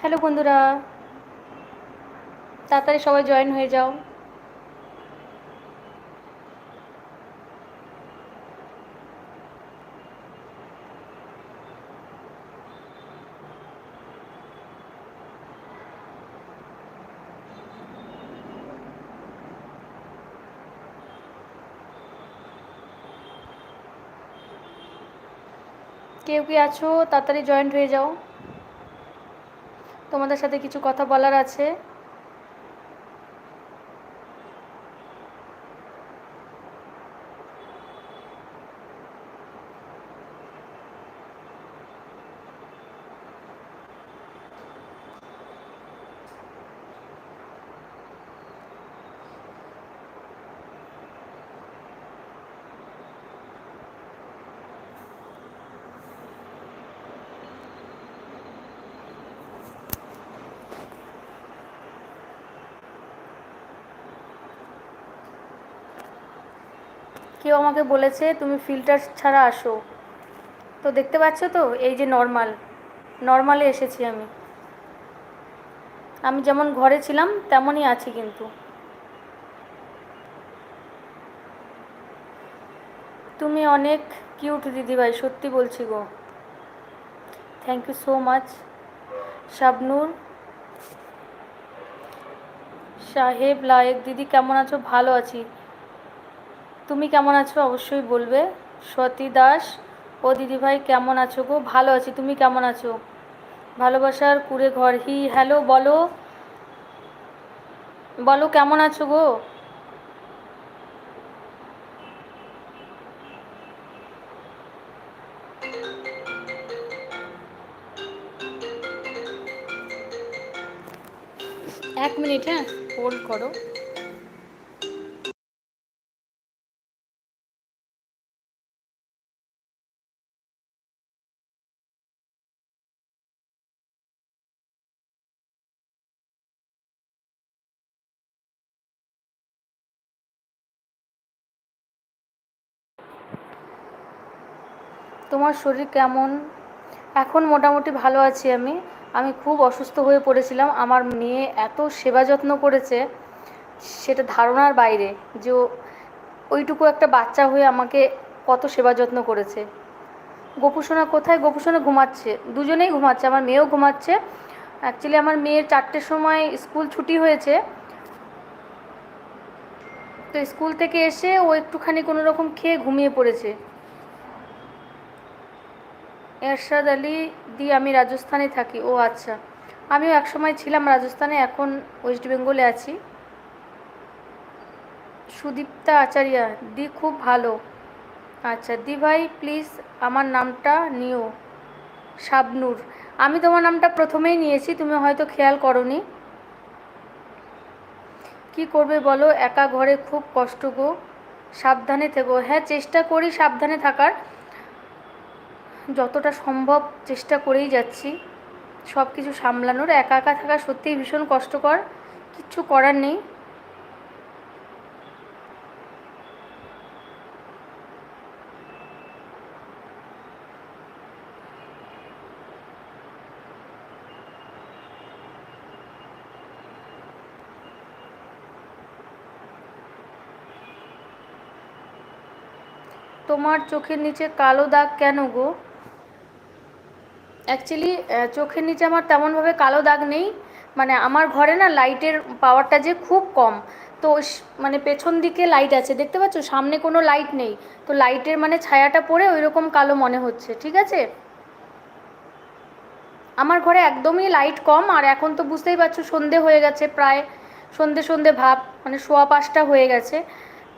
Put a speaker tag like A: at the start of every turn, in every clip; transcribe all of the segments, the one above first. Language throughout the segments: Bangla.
A: হ্যালো বন্ধুরা তাড়াতাড়ি সবাই জয়েন হয়ে যাও। কেউ কি আছো? তাড়াতাড়ি জয়েন্ট হয়ে যাও। তোমাদের সাথে কিছু কথা বলার আছে। কেউ আমাকে বলেছে, তুমি ফিল্টার ছাড়া আসো। তো দেখতে পাচ্ছ তো, এই যে নর্মাল নর্মালে এসেছি আমি। আমি যেমন ঘরে ছিলাম, তেমনই আছি কিন্তু। তুমি অনেক কিউট দিদিভাই, সত্যি বলছি গো। Thank you so much Shabnur, Saheb Layek দিদি, কেমন আছো? ভালো আছি। তুমি কেমন আছো অবশ্যই বলবে। সতী দাস, ও দিদিভাই কেমন আছো গো? ভালো আছি, তুমি কেমন আছো? ভালোবাসার কুড়ে ঘর হি, হ্যালো বলো। বলো কেমন আছো গো? এক মিনিট হ্যাঁ হোল্ড করো। তোমার শরীর কেমন? এখন মোটামুটি ভালো আছি আমি। আমি খুব অসুস্থ হয়ে পড়েছিলাম। আমার মেয়ে এত সেবা যত্ন করেছে, সেটা ধারণার বাইরে যে ওইটুকু একটা বাচ্চা হয়ে আমাকে কত সেবা যত্ন করেছে। গোপুসোনা কোথায়? গোপুসোনা ঘুমাচ্ছে। দুজনেই ঘুমাচ্ছে। আমার মেয়েও ঘুমাচ্ছে। অ্যাকচুয়ালি আমার মেয়ের চারটের সময় স্কুল ছুটি হয়েছে। তো স্কুল থেকে এসে ও একটুখানি কোনো রকম খেয়ে ঘুমিয়ে পড়েছে। এরশাদ আলী দি আমি রাজস্থানে থাকি। ও আচ্ছা। আমিও একসময় ছিলাম রাজস্থানে, এখন ওয়েস্ট বেঙ্গলে আছি। সুদীপ্তা আচারিয়া, দি খুব ভালো। আচ্ছা দি ভাই প্লিজ আমার নামটা নিও। শাবনুর। আমি তোমার নামটা প্রথমেই নিয়েছি, তুমি হয়তো খেয়াল করনি। কি করবে বলো? একা ঘরে খুব কষ্ট গো। সাবধানে থেকো। হ্যাঁ চেষ্টা করি সাবধানে থাকার। যতটা সম্ভব চেষ্টা করেই যাচ্ছি। সব কিছু সামলানোর, একা একা থাকা সত্যিই ভীষণ কষ্টকর, কিচ্ছু করার নেই। তোমার চোখের নিচে কালো দাগ কেন গো? অ্যাকচুয়ালি চোখের নিচে আমার তেমনভাবে কালো দাগ নেই। মানে আমার ঘরে না লাইটের পাওয়ারটা যে খুব কম। তো মানে পেছন দিকে লাইট আছে, দেখতে পাচ্ছ? সামনে কোনো লাইট নেই। তো লাইটের মানে ছায়াটা পড়ে ওই রকম কালো মনে হচ্ছে, ঠিক আছে? আমার ঘরে একদমই লাইট কম, আর এখন তো বুঝতেই পারছ, সন্ধে হয়ে গেছে প্রায়। সন্ধে সন্ধে ভাব মানে সোয়া পাঁচটা হয়ে গেছে।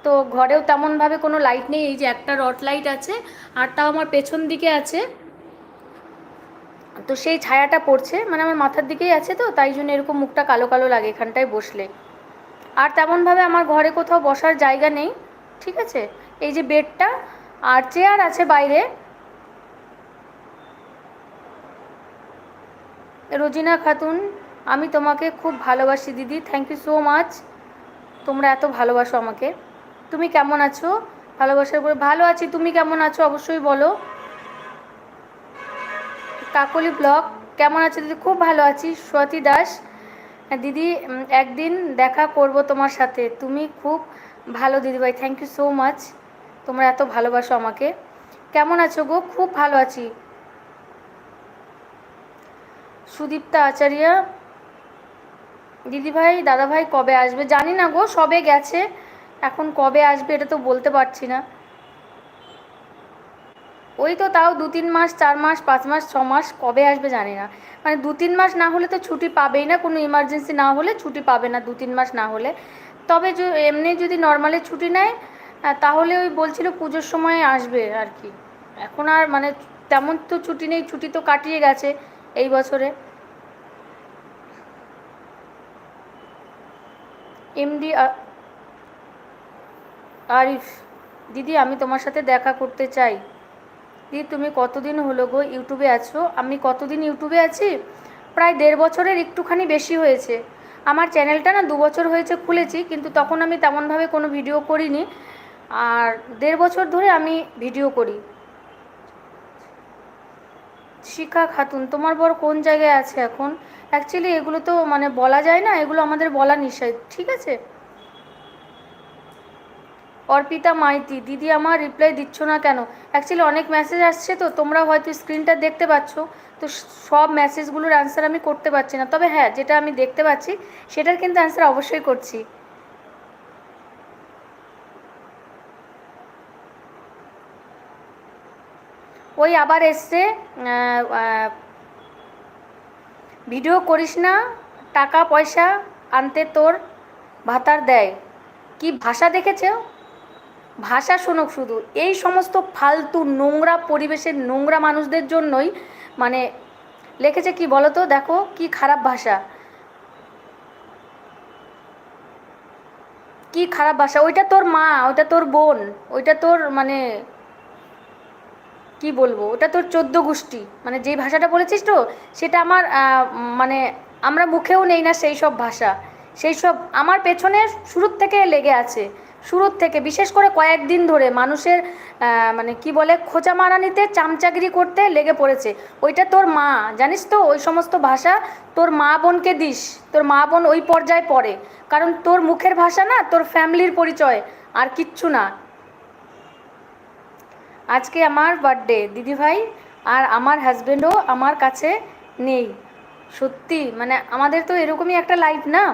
A: তো ঘরেও তেমনভাবে কোনো লাইট নেই, এই যে একটা রড লাইট আছে, আর তাও আমার পেছন দিকে আছে। তো সেই ছায়াটা পড়ছে মানে আমার মাথার দিকেই আছে তো, তাই জন্য এরকম মুখটা কালো কালো লাগে এখানটায় বসলে। আর তেমনভাবে আমার ঘরে কোথাও বসার জায়গা নেই, ঠিক আছে? এই যে বেডটা আর চেয়ার আছে বাইরে। রোজিনা খাতুন, আমি তোমাকে খুব ভালোবাসি, দিদি। থ্যাংক ইউ সো মাচ তোমরা এত ভালোবাসো আমাকে। তুমি কেমন আছো? ভালোবাসার পরে ভালো আছি, তুমি কেমন আছো? অবশ্যই বলো। কাকলি ব্লগ। কেমন আছো দিদি? খুব ভালো আছি। স্বাতি দাস। হ্যাঁ, দিদি একদিন দেখা করব তোমার সাথে। তুমি খুব ভালো দিদিভাই থ্যাংক ইউ সো মাচ তোমরা এত ভালোবাসো আমাকে। কেমন আছো গো? খুব ভালো আছি। সুদীপ্তা আচার্য। দিদিভাই দাদাভাই কবে আসবে? জানি না গো সবে গেছে। এখন কবে আসবে এটা তো বলতে পারছি না। ওই তো তাও দু তিন মাস, চার মাস, পাঁচ মাস, ছ মাস, কবে আসবে জানি না। মানে দু তিন মাস না হলে তো ছুটি পাবেই না, কোনো ইমার্জেন্সি না হলে ছুটি পাবে না দু তিন মাস না হলে। তবে এমনি যদি নর্মালি ছুটি নেয় তাহলে ওই বলছিল পুজোর সময় আসবে আর কি। এখন আর মানে তেমন তো ছুটি নেই, ছুটি তো কাটিয়ে গেছে এই বছরে। এমডি আরিফ, দিদি আমি তোমার সাথে দেখা করতে চাই। দিদি তুমি কতদিন হলো গো ইউটিউবে আছো? আমি কতদিন ইউটিউবে আছি? প্রায় দেড় বছরের একটুখানি বেশি হয়েছে। আমার চ্যানেলটা না দু বছর হয়েছে খুলেছি, কিন্তু তখন আমি তেমনভাবে কোনো ভিডিও করিনি। আর দেড় বছর ধরে আমি ভিডিও করি। শিখা খাতুন, তোমার বর কোন জায়গায় আছে এখন? অ্যাকচুয়ালি এগুলো তো মানে বলা যায় না, এগুলো আমাদের বলা নিষেধ, ঠিক আছে? অর্পিতা মাইতি, দিদি আমার রিপ্লাই দিচ্ছ না কেন? অ্যাকচুয়ালি অনেক মেসেজ আসছে তো, তোমরা হয়তো স্ক্রিনটা দেখতে পাচ্ছ। তো সব মেসেজগুলোর অ্যান্সার আমি করতে পারছি না। তবে হ্যাঁ যেটা আমি দেখতে পাচ্ছি, সেটার কিন্তু অ্যান্সার অবশ্যই করছি। ওই আবার এসছে ভিডিও করিস না, টাকা পয়সা আনতে তোর ভাতার দেয়। কি ভাষা দেখেছ? ভাষা শোনক শুধু। এই সমস্ত ফালতু নোংরা পরিবেশের নোংরা মানুষদের জন্যই মানে লিখেছে কি বলতো? দেখো কি খারাপ ভাষা। কি খারাপ ভাষা। ওইটা তোর মা, ওইটা তোর বোন, ওইটা তোর মানে কি বলব? ওটা তোর চোদ্দ গোষ্ঠী। মানে যেই ভাষাটা বলেছিস তো, সেটা আমার মানে আমরা মুখেও নেই না সেই সব ভাষা। সেই সব আমার পেছনে শুরুর থেকে লেগে আছে। শুরুর থেকে, বিশেষ করে কয়েকদিন ধরে মানুষের মানে কি বলে খোঁচা মারানিতে চামচাগিরি করতে লেগে পড়েছে। ওইটা তোর মা, জানিস তো? ওই সমস্ত ভাষা তোর মা বোনকে দিস, তোর মা বোন ওই পর্যায়ে পড়ে। কারণ তোর মুখের ভাষা না, তোর ফ্যামিলির পরিচয়, আর কিচ্ছু না। আজকে আমার বার্থডে দিদিভাই আর আমার হাজবেন্ডও আমার কাছে নেই। সত্যি মানে আমাদের তো এরকমই একটা লাইফ না?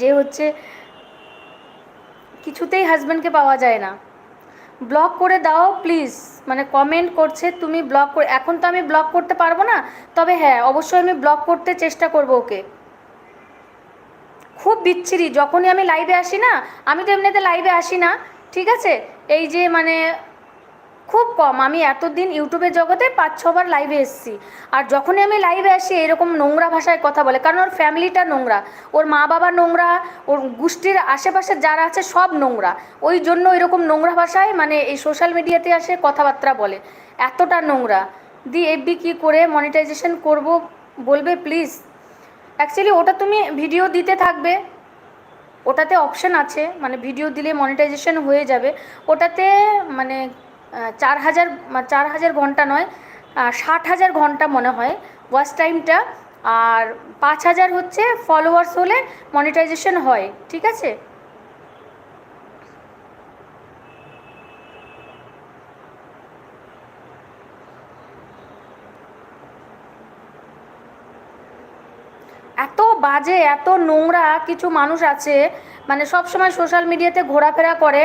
A: যে হচ্ছে কিছুতেই হাজব্যান্ডকে পাওয়া যায় না। ব্লক করে দাও প্লিজ মানে কমেন্ট করছে, তুমি ব্লক করে এখন তো আমি ব্লক করতে পারব না, তবে হ্যাঁ অবশ্যই আমি ব্লক করতে চেষ্টা করব ওকে। খুব বিচ্ছিরি, যখনই আমি লাইভে আসি না, আমি তো এমনিতে লাইভে আসি না, ঠিক আছে? এই যে মানে খুব কম। আমি এতদিন ইউটিউবের জগতে পাঁচ, ছবার লাইভে এসেছি। আর যখনই আমি লাইভে আসি, এরকম নোংরা ভাষায় কথা বলে, কারণ ওর ফ্যামিলিটা নোংরা। ওর মা বাবা নোংরা, ওর গোষ্ঠীর আশেপাশে যারা আছে সব নোংরা। ওই জন্য এরকম নোংরা ভাষায় মানে এই সোশ্যাল মিডিয়াতে আসে, কথাবার্তা বলে। এতটা নোংরা। দি এফবি কী করে মনিটাইজেশন করব বলবে? প্লিজ অ্যাকচুয়ালি ওটা তুমি ভিডিও দিতে থাকবে। ওটাতে অপশান আছে মানে ভিডিও দিলে মনিটাইজেশন হয়ে যাবে। ওটাতে মানে চার হাজার চার হাজার ঘণ্টা নয় ষাট হাজার ঘণ্টা মনে হয় ওয়াচ টাইমটা। আর পাঁচ হাজার হচ্ছে ফলোয়ার্স হলে মনিটাইজেশন হয়, ঠিক আছে এত বাজে, এত নোংরা কিছু মানুষ আছে মানে সব সময় সোশ্যাল মিডিয়াতে ঘোরাফেরা করে।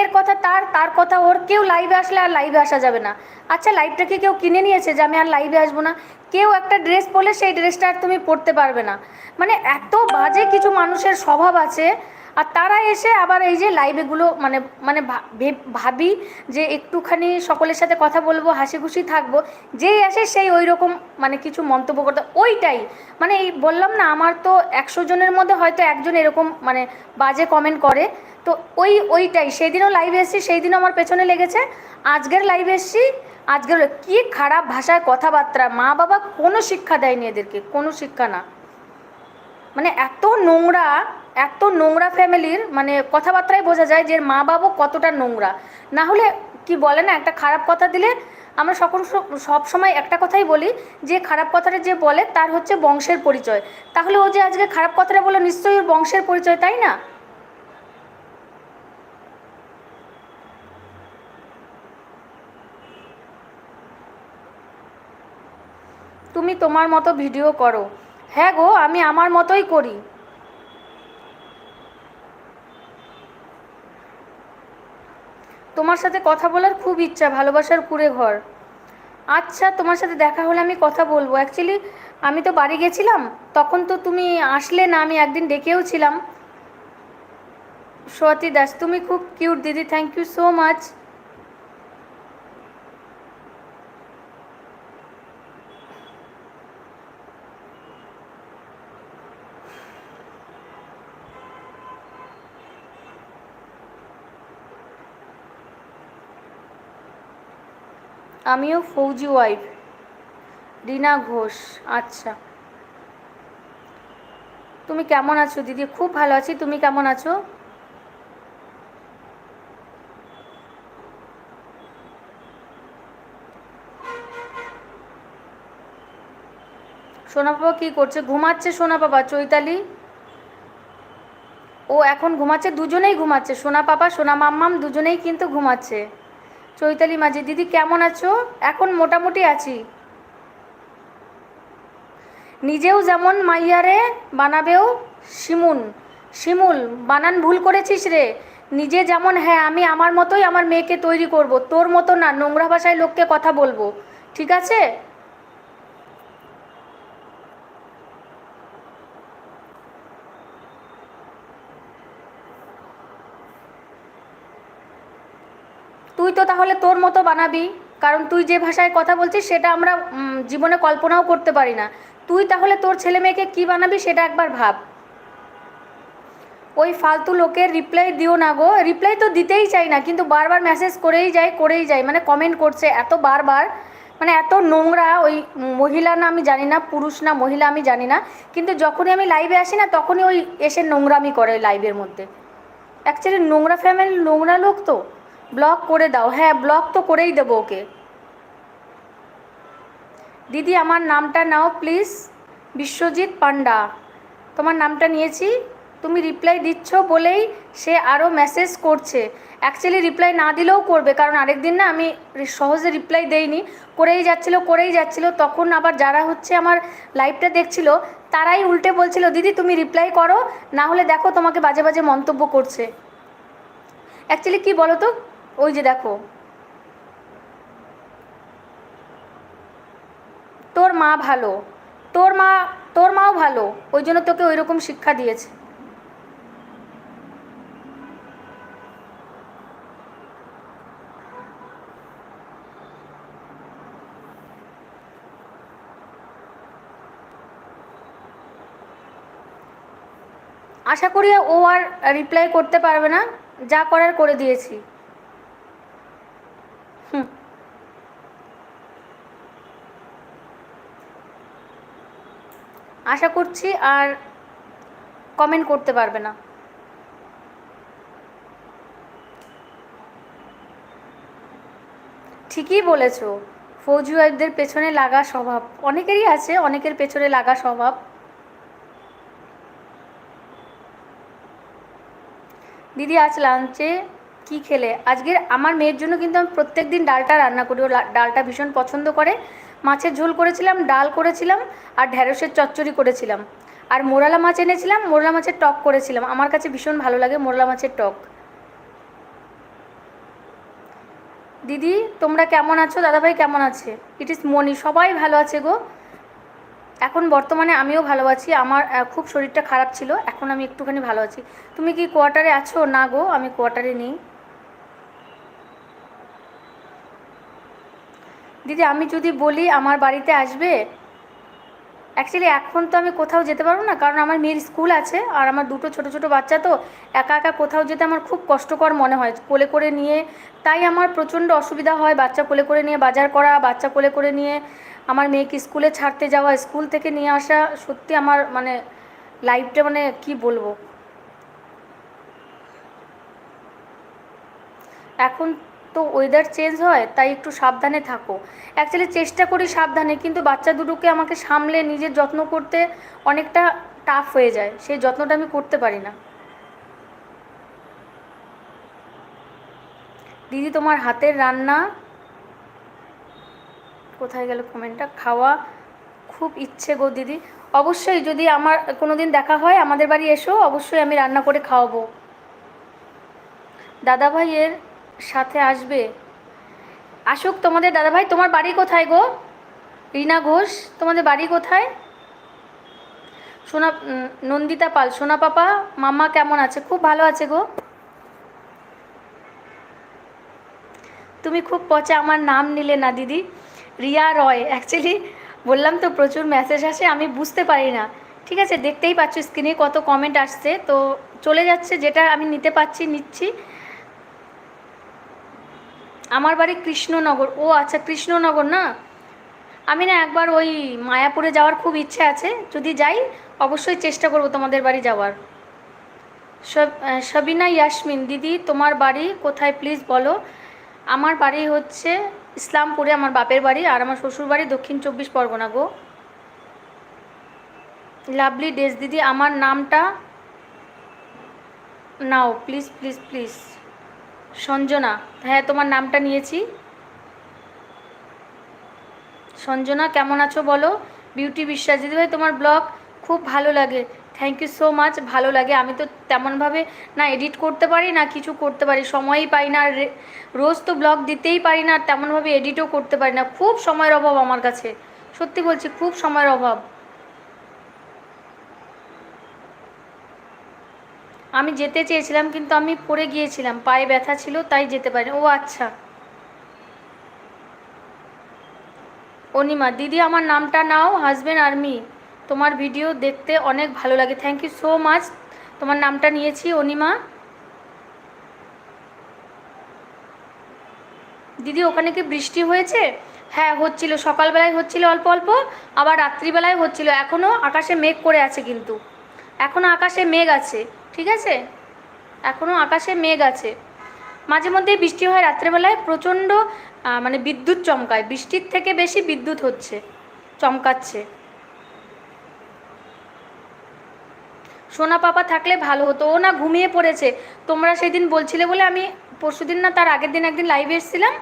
A: এর কথা তার তার কথা ওর, কেউ লাইভে আসলে আর লাইভে আসা যাবে না। আচ্ছা লাইভটা কি কেউ কিনে নিয়েছে যে আমি আর লাইভে আসব না? কেউ একটা ড্রেস পরলে সেই ড্রেসটা আর তুমি পরতে পারবে না। মানে এত বাজে কিছু মানুষের স্বভাব আছে আর তারা এসে আবার এই যে লাইভেগুলো মানে মানে ভাবি যে একটুখানি সকলের সাথে কথা বলব হাসি খুশি থাকব, যেই আসে সেই ওই রকম মানে কিছু মন্তব্য করতে, ওইটাই। মানে এই বললাম না, আমার তো একশো জনের মধ্যে হয়তো একজন এরকম মানে বাজে কমেন্ট করে, তো ওই, ওইটাই। সেই দিনও লাইভে এসেছি সেই দিনও আমার পেছনে লেগেছে। আজকের লাইভে এসেছি, আজকের কি খারাপ ভাষায় কথাবার্তা, মা বাবা কোনো শিক্ষা দেয়নি এদেরকে, কোনো শিক্ষা না। মানে এত নোংরা এত নোংরা ফ্যামিলির মানে কথাবার্তায় বোঝা যায় যে মা বাবা কতটা নোংরা। না হলে কি বলে না, একটা খারাপ কথা দিলে আমরা সকল সব সময় একটা কথাই বলি, যে খারাপ কথাটা যে বলে তার হচ্ছে বংশের পরিচয়। তাহলে ও যে আজকে খারাপ কথাটা বলে নিশ্চয়ই বংশের পরিচয়, তাই না? তুমি তোমার মতো ভিডিও করো। হ্যাঁ গো, আমি আমার মতোই করি। তোমার সাথে কথা বলার খুব ইচ্ছা, ভালোবাসার কুড়ে ঘর। আচ্ছা তোমার সাথে দেখা হলে আমি কথা বলব। অ্যাকচুয়ালি আমি তো বাড়ি গেছিলাম, তখন তো তুমি আসলে না, আমি একদিন ডেকেও ছিলাম। সোয়াতি দাস, তুমি খুব কিউট দিদি থ্যাংক ইউ সো মাচ আমিও ফৌজি ওয়াইফ রিনা ঘোষ আচ্ছা। তুমি কেমন আছো? দিদি, খুব ভালো আছি। তুমি কেমন আছো? সোনা বাবা কী করছে? ঘুমাচ্ছে সোনা বাবা চৈতালি? ও এখন ঘুমাচ্ছে? দুজনেই ঘুমাচ্ছে। সোনা পাপা সোনা মাম্মাম দুজনেই কিন্তু ঘুমাচ্ছে। চৈতালি মাঝি, দিদি কেমন আছো? এখন মোটামুটি আছি। নিজেও যেমন মাইয়ারে বানাবেও, শিমুন, শিমুল, বানান ভুল করেছিস রে। নিজে যেমন হ্যাঁ আমি আমার মতোই আমার মেয়েকে তৈরি করব। তোর মতো না, নোংরা ভাষায় লোককে কথা বলব। ঠিক আছে? তুই তো তাহলে তোর মতো বানাবি, কারণ তুই যে ভাষায় কথা বলছিস সেটা আমরা জীবনে কল্পনাও করতে পারি না। তুই তাহলে তোর ছেলে মেয়েকে কী বানাবি সেটা একবার ভাব। ওই ফালতু লোকের রিপ্লাই দিও না গো। রিপ্লাই তো দিতেই চাই না, কিন্তু বারবার মেসেজ করেই যায় করেই যায়। মানে কমেন্ট করছে এত বারবার। মানে এত নোংরা ওই মহিলা না আমি জানি না, পুরুষ না মহিলা আমি জানি না, কিন্তু যখনই আমি লাইভে আসি না, তখনই ওই এসে নোংরামি করে লাইভের মধ্যে। অ্যাকচুয়ালি নোংরা ফ্যামিলি নোংরা লোক তো। ব্লক করে দাও। হ্যাঁ ব্লক তো করেই দেবো ওকে। দিদি, আমার নামটা নাও প্লিজ। বিশ্বজিৎ পান্ডা তোমার নামটা নিয়েছি। তুমি রিপ্লাই দিচ্ছ বলেই সে আরও মেসেজ করছে। অ্যাকচুয়ালি রিপ্লাই না দিলেও করবে, কারণ আরেকদিন না আমি সহজে রিপ্লাই দেইনি। করেই যাচ্ছিল করেই যাচ্ছিল। তখন আবার যারা হচ্ছে আমার লাইভটা দেখছিল, তারাই উল্টে বলছিল, দিদি, তুমি রিপ্লাই করো, না হলে দেখো তোমাকে বাজে বাজে মন্তব্য করছে। অ্যাকচুয়ালি কি বলো তো ওই যে দেখো। তোর মা ভালো। তোর মা, তোর মাও ভালো। ওই জন্য তোকে ওই রকম শিক্ষা দিয়েছে। আশা করি ও আর রিপ্লাই করতে পারবে না। যা করার করে দিয়েছি। আশা করছি আর কমেন্ট করতে পারবে না। ঠিকই বলেছ, ফৌজি ওয়াইফদের পেছনে লাগা স্বভাব। অনেকেরই আছে, অনেকের পেছনে লাগা স্বভাব। দিদি আজ লাঞ্চে কি খেলে? আজকের আমার মেয়ের জন্য কিন্তু আমি প্রত্যেক দিন ডালটা রান্না করি। ও ডালটা ভীষণ পছন্দ করে। মাছের ঝোল করেছিলাম, ডাল করেছিলাম আর ঢ্যাঁড়সের চচ্চড়ি করেছিলাম। আর মোরালা মাছ এনেছিলাম, মোরলা মাছের টক করেছিলাম। আমার কাছে ভীষণ ভালো লাগে মোরলা মাছের টক। দিদি, তোমরা কেমন আছো? দাদাভাই কেমন আছে? ইট ইস মনি সবাই ভালো আছে গো। এখন বর্তমানে আমিও ভালো আছি। আমার খুব শরীরটা খারাপ ছিল, এখন আমি একটুখানি ভালো আছি। তুমি কি কোয়ার্টারে আছো? না গো, আমি কোয়ার্টারে নেই। দিদি, আমি যদি বলি আমার বাড়িতে আসবে অ্যাকচুয়ালি এখন তো আমি কোথাও যেতে পারব না, কারণ আমার মেয়ের স্কুল আছে, আর আমার দুটো ছোট ছোট বাচ্চা তো, একা একা কোথাও যেতে আমার খুব কষ্টকর মনে হয়, কোলে করে নিয়ে, তাই আমার প্রচণ্ড অসুবিধা হয় বাচ্চা কোলে করে নিয়ে বাজার করা, বাচ্চা কোলে করে নিয়ে, আমার মেয়েকে স্কুলে ছাড়তে যাওয়া, স্কুল থেকে নিয়ে আসা, সত্যি আমার মানে লাইফটা মানে কি বলব? এখন তো ওয়েদার চেঞ্জ হয়, তাই একটু সাবধানে থাকো। অ্যাকচুয়ালি চেষ্টা করি সাবধানে, কিন্তু বাচ্চা দুটোকে আমাকে সামলে নিজের যত্ন করতে অনেকটা টাফ হয়ে যায়। সেই যত্নটা আমি করতে পারি না। দিদি, তোমার হাতের রান্না? কোথায় গেল কমেন্টটা খাওয়া খুব ইচ্ছে গো দিদি। অবশ্যই যদি আমার কোনো দিন দেখা হয়, আমাদের বাড়ি এসো, অবশ্যই আমি রান্না করে খাওয়াবো। দাদাভাইয়ের সাথে আসবে? আসুক, তোমাদের দাদাভাই, তোমার বাড়ি কোথায় গো? রিনা ঘোষ, তোমাদের বাড়ি কোথায়? সোনা নন্দিতা পাল, সোনা পাপা মাম্মা কেমন আছে? খুব ভালো আছে গো। তুমি খুব পচা, আমার নাম নিলে না, দিদি। রিয়া রয়। অ্যাকচুয়ালি বললাম তো, প্রচুর মেসেজ আসে, আমি বুঝতে পারি না। ঠিক আছে, দেখতেই পাচ্ছ স্ক্রিনে কত কমেন্ট আসছে। তো চলে যাচ্ছে, যেটা আমি নিতে পারছি নিচ্ছি। আমার বাড়ি কৃষ্ণনগর। ও আচ্ছা কৃষ্ণনগর না? আমি না একবার ওই মায়াপুরে যাওয়ার খুব ইচ্ছে আছে। যদি যাই অবশ্যই চেষ্টা করব তোমাদের বাড়ি যাওয়ার। সব- আহ, ইয়াসমিন দিদি তোমার বাড়ি কোথায় প্লিজ বলো? আমার বাড়ি হচ্ছে ইসলামপুরে আমার বাপের বাড়ি আর আমার শ্বশুর বাড়ি দক্ষিণ চব্বিশ পরগনা গো। লাভলি ডেস দিদি আমার নামটা নাও প্লিজ প্লিজ প্লিজ। সঞ্জনা হ্যাঁ তোমার নামটা নিয়েছি। সঞ্জনা, কেমন আছো বলো? বিউটি বিশ্বাস দিদিভাই তোমার ব্লগ খুব ভালো লাগে। থ্যাংক ইউ সো মাচ ভালো লাগে। আমি তো তেমনভাবে না এডিট করতে পারি না, কিছু করতে পারি। সময়ই পাই না আর রোজ তো ব্লগ দিতেই পারি না আর তেমনভাবে এডিটও করতে পারি না। খুব সময়ের অভাব আমার কাছে। সত্যি বলছি, খুব সময়ের অভাব। আমি যেতে চেয়েছিলাম, কিন্তু আমি পড়ে গিয়েছিলাম। পায়ে ব্যথা ছিল, তাই যেতে পারি ও আচ্ছা। অনিমা, দিদি, আমার নামটা নাও হাজবেন্ড আর্মি তোমার ভিডিও দেখতে অনেক ভালো লাগে। থ্যাংক ইউ সো মাচ তোমার নামটা নিয়েছি, অনিমা। দিদি, ওখানে কি বৃষ্টি হয়েছে? হ্যাঁ হচ্ছিল। সকালবেলায় হচ্ছিল অল্প অল্প, আবার রাত্রিবেলায় হচ্ছিল। এখনও আকাশে মেঘ করে আছে কিন্তু। এখনও আকাশে মেঘ আছে। ঠিক আছে? এখনও আকাশে মেঘ আছে। মাঝে মধ্যেই বৃষ্টি হয় রাত্রেবেলায়, প্রচণ্ড মানে বিদ্যুৎ চমকায়। বৃষ্টির থেকে বেশি বিদ্যুৎ হচ্ছে, চমকাচ্ছে। সোনা পাপা থাকলে ভালো হতো। ও না ঘুমিয়ে পড়েছে। তোমরা সেদিন বলছিলে বলে আমি পরশুদিন না তার আগের দিন একদিন লাইভে এসেছিলাম।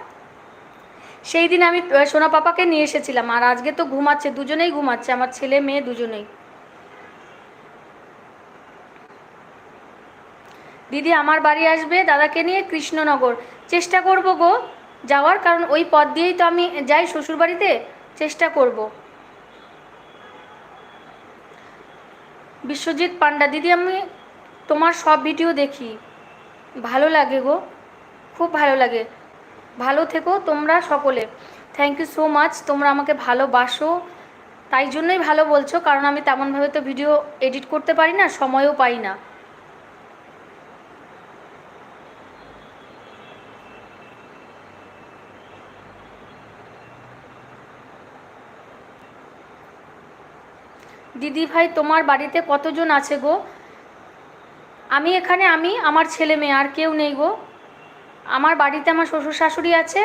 A: সেই দিন আমি সোনা পাপাকে নিয়ে এসেছিলাম। আর আজকে তো ঘুমাচ্ছে, দুজনেই ঘুমাচ্ছে, আমার ছেলে, মেয়ে দুজনেই। দিদি আমার বাড়ি আসবে দাদাকে নিয়ে কৃষ্ণনগর। চেষ্টা করব গো যাওয়ার, কারণ ওই পথ দিয়েই তো আমি যাই শ্বশুরবাড়িতে। চেষ্টা করব। বিশ্বজিৎ পান্ডা দিদি আমি তোমার সব ভিডিও দেখি। ভালো লাগে গো, খুব ভালো লাগে। ভালো থেকো তোমরা সকলে। থ্যাংক ইউ সো মাচ তোমরা আমাকে ভালোবাসো। তাই জন্যই ভালো বলছো, কারণ আমি তেমনভাবে তো ভিডিও এডিট করতে পারি না, সময়ও পাই না। দিদি ভাই, তোমার বাড়িতে কতজন আছে গো? আমি এখানে আমি, আমার ছেলে মেয়ে, আর কেউ নেই গো। আমার বাড়িতে আমার শ্বশুর শাশুড়ি আছে,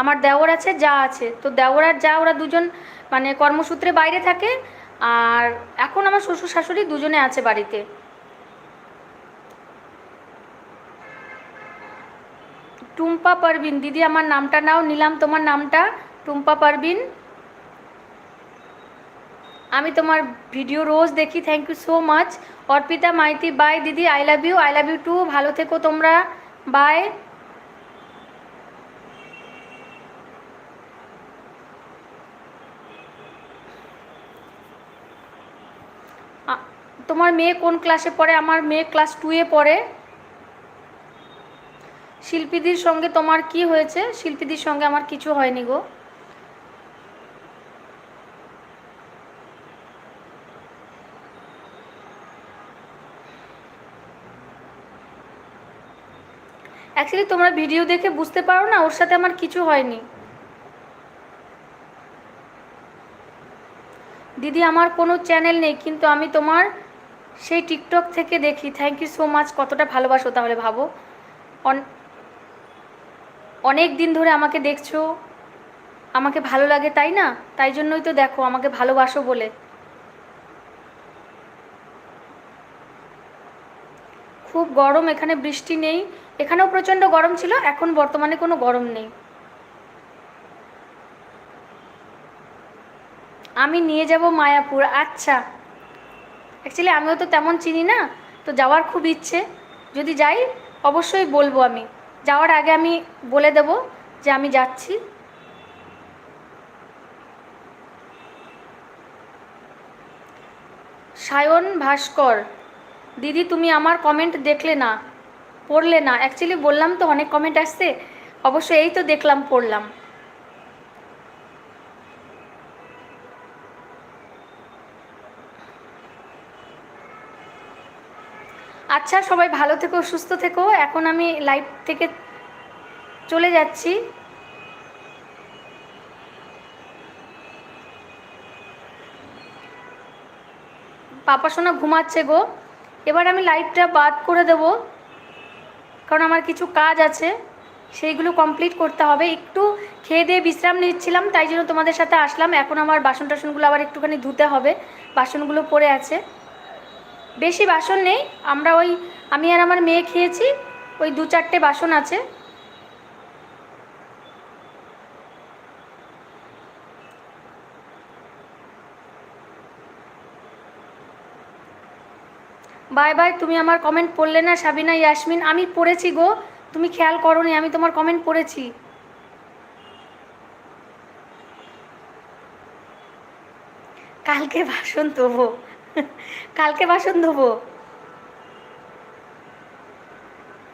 A: আমার দেওর আছে, যা আছে। তো দেওর আর যা, ওরা দুজন মানে কর্মসূত্রে বাইরে থাকে, আর এখন আমার শ্বশুর শাশুড়ি দুজনে আছে বাড়িতে। টুম্পা পারবিন দিদি আমার নামটা নাও, নিলাম তোমার নামটা, টুম্পা পারবিন আমি তোমার ভিডিও রোজ দেখি thank you so much Arpita, Maiti bye দিদি I love you I love you too ভালো থেকো তোমরা বাই তোমার মেয়ে কোন ক্লাসে পড়ে? আমার মেয়ে ক্লাস টুয়ে পড়ে। শিল্পীদের সঙ্গে তোমার কি হয়েছে? শিল্পীদের সঙ্গে আমার কিছু হয়নি গো। অ্যাকচুয়ালি তোমরা ভিডিও দেখে বুঝতে পারো না, ওর সাথে আমার কিছু হয়নি। দিদি, আমার কোনো চ্যানেল নেই, কিন্তু আমি তোমার সেই টিকটক থেকে দেখি। থ্যাংক ইউ সো মাচ কতটা ভালোবাসো তাহলে ভাবো। অন অনেক দিন ধরে আমাকে দেখছ, আমাকে ভালো লাগে, তাই না? তাই জন্যই তো দেখো, আমাকে ভালোবাসো বলে। খুব গরম, এখানে বৃষ্টি নেই। এখানেও প্রচণ্ড গরম ছিল, এখন বর্তমানে কোনো গরম নেই। আমি নিয়ে যাব মায়াপুর আচ্ছা। অ্যাকচুয়ালি আমিও তো তেমন চিনি না, তো যাওয়ার খুব ইচ্ছে। যদি যাই, অবশ্যই বলব আমি। যাওয়ার আগে আমি বলে দেব যে আমি যাচ্ছি। সায়ন ভাস্কর, দিদি তুমি আমার কমেন্ট দেখলে না। পড়লে না। অ্যাকচুয়ালি বললাম তো, অনেক কমেন্ট আসছে। অবশ্যই এই তো দেখলাম, পড়লাম। আচ্ছা সবাই ভালো থেকো, সুস্থ থেকো। এখন আমি লাইভ থেকে চলে যাচ্ছি। পাপা সোনা ঘুমাচ্ছে গো। এবার আমি লাইটটা বাদ করে দেব। কারণ আমার কিছু কাজ আছে, সেইগুলো কমপ্লিট করতে হবে। একটু খেয়ে দিয়ে বিশ্রাম নিচ্ছিলাম, তাই জন্য তোমাদের সাথে আসলাম। এখন আমার বাসন টাসনগুলো আবার একটুখানি ধুতে হবে, বাসনগুলো পড়ে আছে। বেশি বাসন নেই, আমরা ওই, আমি আর আমার মেয়ে খেয়েছি, ওই দু চারটে বাসন আছে। বাই বাই, তুমি আমার কমেন্ট পড়লে না সাবিনা, ইয়াসমিন, আমি পড়েছি গো। তুমি খেয়াল করনি, আমি তোমার কমেন্ট পড়েছি। কালকে বাসন ধোবো কালকে বাসন ধোবো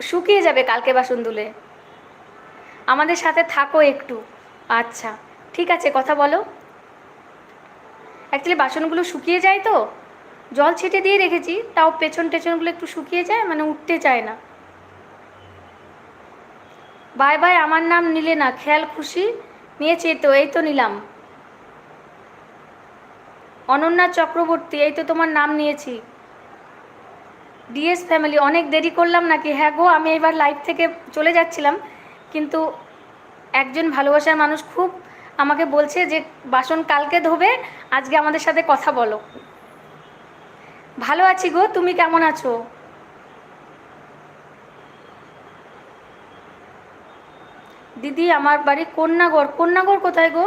A: শুকিয়ে যাবে কালকে বাসন ধুলে আমাদের সাথে থাকো একটু। আচ্ছা ঠিক আছে, কথা বলো। অ্যাকচুয়ালি বাসনগুলো শুকিয়ে যায় তো? জল ছেটে দিয়ে রেখেছি, তাও পেছন টেছনগুলো একটু শুকিয়ে যায় মানে উঠতে চায় না। বাই বাই, আমার নাম নিলে না খেয়াল খুশি? নিয়েছি তো, এই তো নিলাম। অনন্যা চক্রবর্তী, এই তো তোমার নাম নিয়েছি। ডিএস ফ্যামিলি, অনেক দেরি করলাম নাকি? হ্যাঁ গো, আমি এবার লাইভ থেকে চলে যাচ্ছিলাম, কিন্তু একজন ভালোবাসার মানুষ খুব আমাকে বলছে যে, বাসন কালকে ধোবে, আজকে আমাদের সাথে কথা বলো। ভালো আছি গো, তুমি কেমন আছো? দিদি, আমার বাড়ি কন্যাগড় কন্যাগড় কোথায় গো?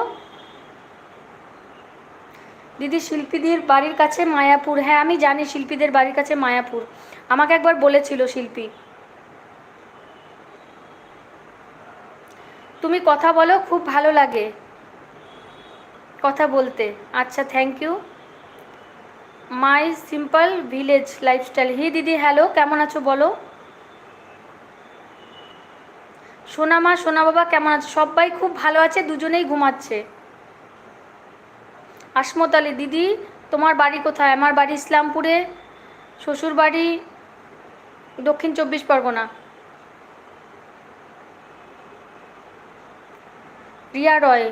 A: দিদি, শিল্পীদের বাড়ির কাছে মায়াপুর। হ্যাঁ আমি জানি শিল্পীদের বাড়ির কাছে মায়াপুর। আমাকে একবার বলেছিল শিল্পী। তুমি কথা বলো, খুব ভালো লাগে কথা বলতে। আচ্ছা thank you my simple village lifestyle. Hi দিদি, হ্যালো, কেমন আছো বলো? সোনা মা, সোনা বাবা, কেমন আছে? সবাই খুব ভালো আছে, দুজনেই ঘুমাচ্ছে। আসমত আলী দিদি, তোমার বাড়ি কোথায়? আমার বাড়ি ইসলামপুরে, শ্বশুর বাড়ি দক্ষিণ চব্বিশ পরগনা। রিয়া রয়,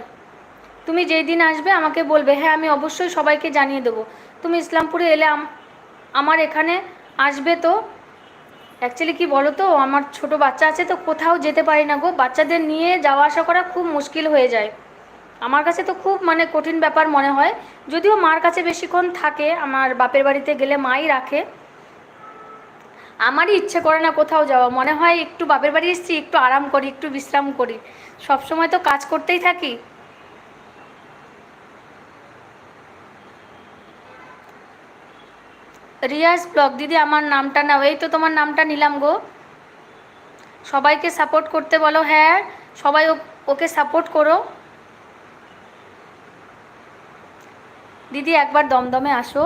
A: তুমি যেই দিন আসবে আমাকে বলবে। হ্যাঁ আমি অবশ্যই সবাইকে জানিয়ে দেবো। তুমি ইসলামপুরে এলে আমার এখানে আসবে তো? অ্যাকচুয়ালি কি বলো তো আমার ছোট বাচ্চা আছে তো কোথাও যেতে পারি না গো। বাচ্চাদের নিয়ে যাওয়া আসা করা খুব মুশকিল হয়ে যায়। আমার কাছে তো খুব মানে কঠিন ব্যাপার মনে হয়। যদিও মার কাছে বেশিক্ষণ থাকে, আমার বাপের বাড়িতে গেলে মাই রাখে। আমারই ইচ্ছে করে না কোথাও যাওয়া। মনে হয় একটু বাপের বাড়ি এসেছি, একটু আরাম করি, একটু বিশ্রাম করি। সব সময় তো কাজ করতেই থাকি। রিয়াজ ব্লগ, দিদি আমার নামটা নাও, এই তো তোমার নামটা নিলাম গো। সবাইকে সাপোর্ট করতে বলো হ্যাঁ সবাই ওকে সাপোর্ট করো। দিদি একবার দমদমে আসো।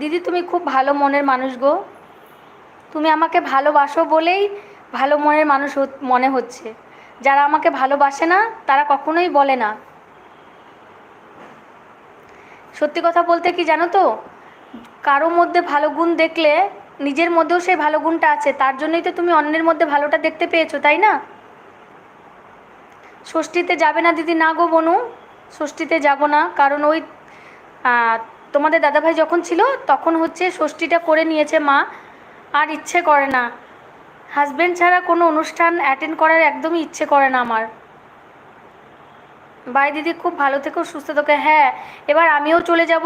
A: দিদি, তুমি খুব ভালো মনের মানুষ গো। তুমি আমাকে ভালোবাসো বলেই ভালো মনের মানুষ মনে হচ্ছে। যারা আমাকে ভালোবাসে না, তারা কখনোই বলে না। সত্যি কথা বলতে কি জানো তো? কারও মধ্যে ভালো গুণ দেখলে নিজের মধ্যেও সেই ভালো গুণটা আছে। তার জন্যই তো তুমি অন্যের মধ্যে ভালোটা দেখতে পেয়েছ, তাই না? ষষ্ঠীতে যাবে না দিদি, না গো বনু। ষষ্ঠীতে যাব না, কারণ ওই তোমাদের দাদাভাই যখন ছিল, তখন হচ্ছে ষষ্ঠীটা করে নিয়েছে মা। আর ইচ্ছে করে না। হাজবেন্ড ছাড়া কোনো অনুষ্ঠান অ্যাটেন্ড করার একদমই ইচ্ছে করে না আমার। বাই দিদি, খুব ভালো থেকো, সুস্থ থেকো। হ্যাঁ এবার আমিও চলে যাব।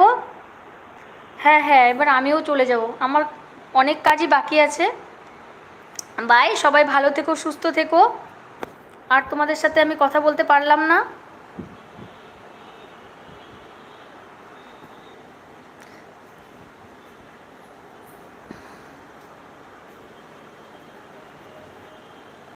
A: হ্যাঁ হ্যাঁ এবার আমিও চলে যাব। আমার অনেক কাজই বাকি আছে। বাই, সবাই ভালো থেকো, সুস্থ থেকো। আর তোমাদের সাথে আমি কথা বলতে পারলাম না।